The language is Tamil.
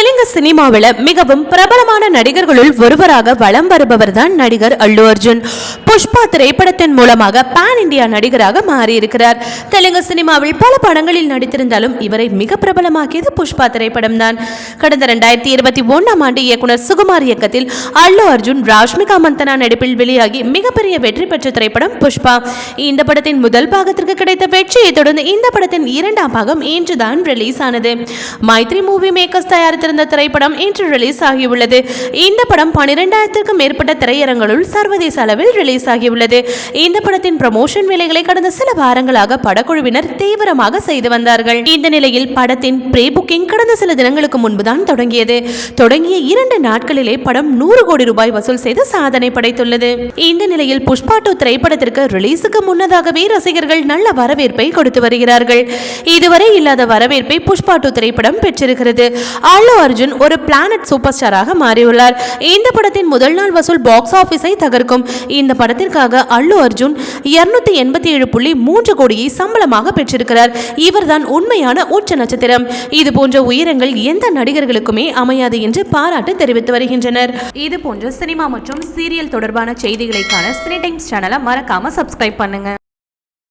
தெலுங்கு சினிமாவில் மிகவும் பிரபலமான நடிகர்களுள் ஒருவராக வலம் வருபவர் தான் நடிகர் அல்லு அர்ஜுன். புஷ்பா திரைப்படத்தின் மூலமாக பான் இந்தியா நடிகராக மாறியிருக்கிறார். தெலுங்கு சினிமாவில் பல படங்களில் நடித்திருந்தாலும் இவரை மிக பிரபலமாக்கியது புஷ்பா திரைப்படம் தான் கடந்த ரெண்டாயிரத்தி இருபத்தி ஒன்றாம் ஆண்டு இயக்குனர் சுகுமார் இயக்கத்தில் அல்லு அர்ஜுன் ராஷ்மிகா மந்தனா நடிப்பில் வெளியாகி மிகப்பெரிய வெற்றி பெற்ற திரைப்படம் புஷ்பா. இந்த படத்தின் முதல் பாகத்திற்கு கிடைத்த வெற்றியை தொடர்ந்து இந்த படத்தின் இரண்டாம் பாகம் இன்றுதான் ரிலீஸ் ஆனது. மைத்ரி மூவி மேக்கர்ஸ் தயாரித்திருந்த திரைப்படம் இன்று ரிலீஸ் ஆகியுள்ளது. இந்த படம் பனிரெண்டாயிரத்திற்கும் மேற்பட்ட திரையரங்களுள் சர்வதேச அளவில் ரிலீஸ் ரிலீஸ் ஆகியுள்ளது. இந்த படத்தின் ப்ரமோஷன் வேலைகளை கடந்த சில வாரங்களாக படக்குழுவினர் தீவிரமாக செய்து வந்தார்கள். இந்த நிலையில் படத்தின் ப்ரீ புக்கிங் கடந்த சில தினங்களுக்கு முன்புதான் தொடங்கியது. தொடங்கிய இரண்டு நாட்களிலே படம் நூறு கோடி ரூபாய் வசூல் செய்து சாதனை படைத்துள்ளது. இந்த நிலையில் புஷ்பா டூ திரைப்படத்திற்கு ரிலீஸுக்கு முன்னதாகவே ரசிகர்கள் நல்ல வரவேற்பை கொடுத்து வருகிறார்கள். இதுவரை இல்லாத வரவேற்பை புஷ்பா டூ திரைப்படம் பெற்றிருக்கிறது. அல்லு அர்ஜுன் ஒரு பிளானட் சூப்பர் ஸ்டாராக மாறியுள்ளார். இந்த படத்தின் முதல் நாள் வசூல் பாக்ஸ் ஆபீஸை தகர்க்கும். இந்த படம் படத்திற்காக அல்லு அர்ஜுன் இருநூத்தி எண்பத்தி ஏழு புள்ளி மூன்று கோடியை சம்பளமாக பெற்றிருக்கிறார். இவர்தான் உண்மையான உச்ச நட்சத்திரம். இது போன்ற உயரங்கள் எந்த நடிகர்களுக்குமே அமையாது என்று பாராட்டு தெரிவித்து வருகின்றனர். இது போன்ற சினிமா மற்றும் சீரியல் தொடர்பான செய்திகளைக்கான சினி டைம்ஸ் சேனலை மறக்காம சப்ஸ்கிரைப் பண்ணுங்க.